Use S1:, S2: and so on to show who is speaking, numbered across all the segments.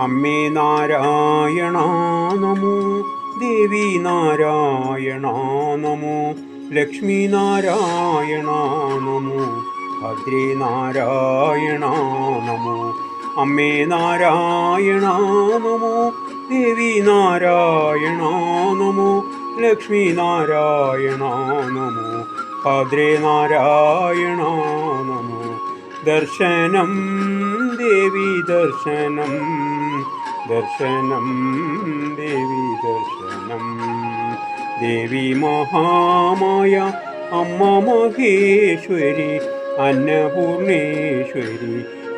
S1: അമ്മേ നാരായണ നമോ ദേവി നാരായണ നമോ ലക്ഷ്മി നാരായണ നമോ ഭദ്രേ നാരായണ നമോ അമ്മേ നാരായണ നമോ ദേവി നാരായണ നമോ ലക്ഷ്മി നാരായണ നമോ ഭദ്രേ നാരായണ നമോ. ദർശനം ദേവി ദർശനം. ദർശനം ദേവി ദർശനം. ദേവി മഹാമായ അമ്മ മഹേശ്വരി അന്നപൂർണേശ്വരി.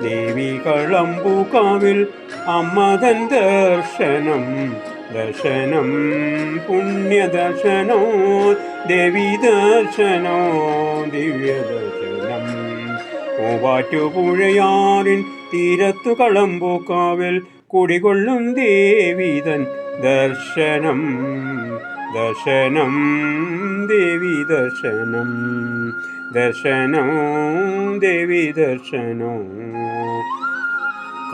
S1: ദേവി കളമ്പുകാവിൽ അമ്മതൻ ദർശനം. ദർശനം പുണ്യദർശനോ ദേവി ദർശനോ ദിവ്യദർശനം. മൂവാറ്റുപുഴയാറിൻ തീരത്തു കളമ്പൂക്കാവിൽ കുടികൊള്ളും ദേവീതൻ. ദർശനം ദർശനം ദേവി ദർശനം. ദർശനം ദേവി ദർശനോ.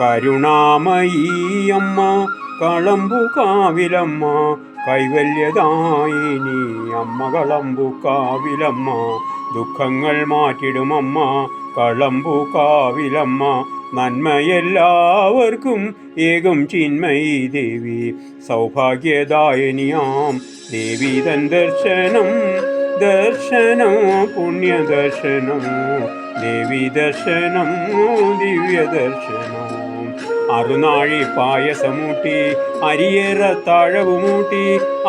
S1: കരുണാമയീയമ്മ കളമ്പുകാവിലമ്മ കൈവല്യതായിനി അമ്മ കളമ്പുകാവിലമ്മ ദുഃഖങ്ങൾ മാറ്റിടുമമ്മ കളമ്പുകാവിലമ്മ നന്മയെല്ലാവർക്കും ഏകം ചിന്മയി ദേവി. സൗഭാഗ്യദായനിയാം ദേവി തൻ ദർശനം ദർശനം പുണ്യദർശനം ദേവി ദർശനം ദിവ്യദർശനം. അറുനാഴി പായസമൂട്ടി അരിയേറ താഴവുമൂട്ടി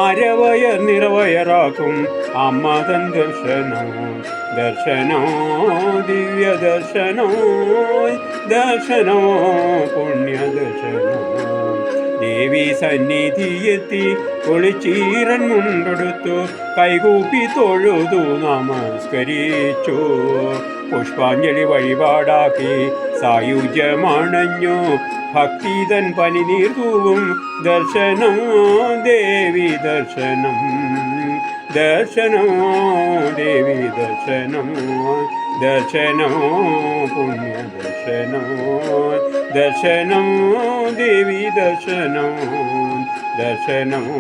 S1: അരവയർ നിറവയറാക്കും അമ്മ തൻ ദർശനം. ദർശനോ ദിവ്യ ദർശനോ പുണ്യദർശനോ. പുണ്യ ദർശനോ ദേവി സന്നിധിയെത്തി ഒളിച്ചീരൻ മുണ്ടെടുത്തു. കൈകൂപ്പി തൊഴുതു നമസ്കരിച്ചു. പുഷ്പാഞ്ജലി വഴിപാടാക്കി സായുജ്യമണഞ്ഞു. ഭക്തിതൻ പനിനീർ തൂവും ദർശനം ദേവി ദർശനം. ദർശനോ ദേവി ദർശനമോ ദർശനമോ പുണ്യ ദർശനമോ ദർശനമോ ദേവി ദർശനമോ ദർശനമോ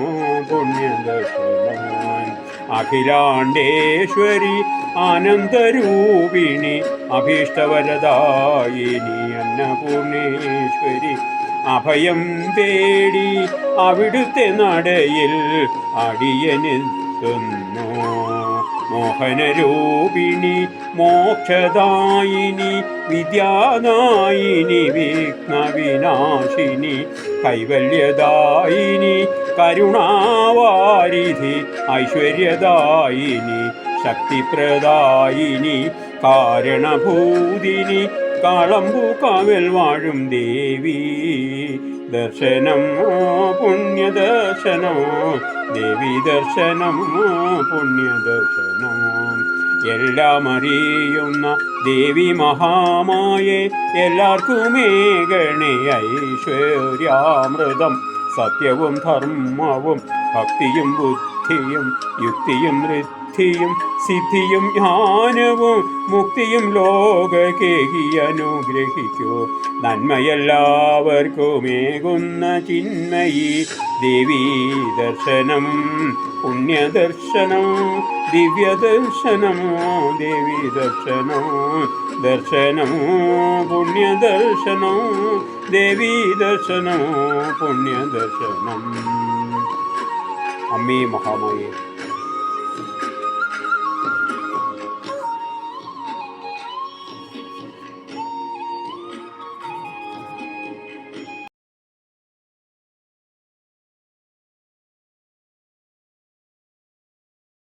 S1: പുണ്യ ദർശനോ അഖിലാണ്ടേശ്വരി ആനന്ദരൂപിണി അഭീഷ്ടവരദായിനി അന്നപൂർണേശ്വരി അഭയം തേടി അവിടുത്തെ നടയിൽ അടിയനെത്തുന്നു മോഹനരൂപിണി മോക്ഷദായിനി വിദ്യാദായിനി വിഘ്നവിനാശിനി കൈവല്യദായിനി കരുണാവാരിധി ഐശ്വര്യദായിനി ശക്തിപ്രദായിനി കാരണഭൂതിനി കാളമ്പൂക്കാവൽ വാഴും ദേവി. ദർശനം പുണ്യദർശനം ദേവി ദർശനം പുണ്യദർശനം. എല്ലാം അറിയുന്ന ദേവി മഹാമായെ എല്ലാവർക്കുമേ ഗണേ ഐശ്വര്യാമൃതം. സത്യവും ധർമ്മവും ഭക്തിയും ബുദ്ധിയും യുക്തിയും വൃദ്ധിയും സിദ്ധിയും ജ്ഞാനവും മുക്തിയും ലോകകേകി അനുഗ്രഹിക്കൂ. നന്മയെല്ലാവർക്കുമേകുന്ന ചിന്മയി ദേവീ ദർശനം പുണ്യദർശനം ദിവ്യദർശനമോ ദേവി ദർശനോ ദർശനമോ പുണ്യദർശനോ ദേവീ ദർശനോ പുണ്യദർശനം. അമ്മേ മഹാമായേ.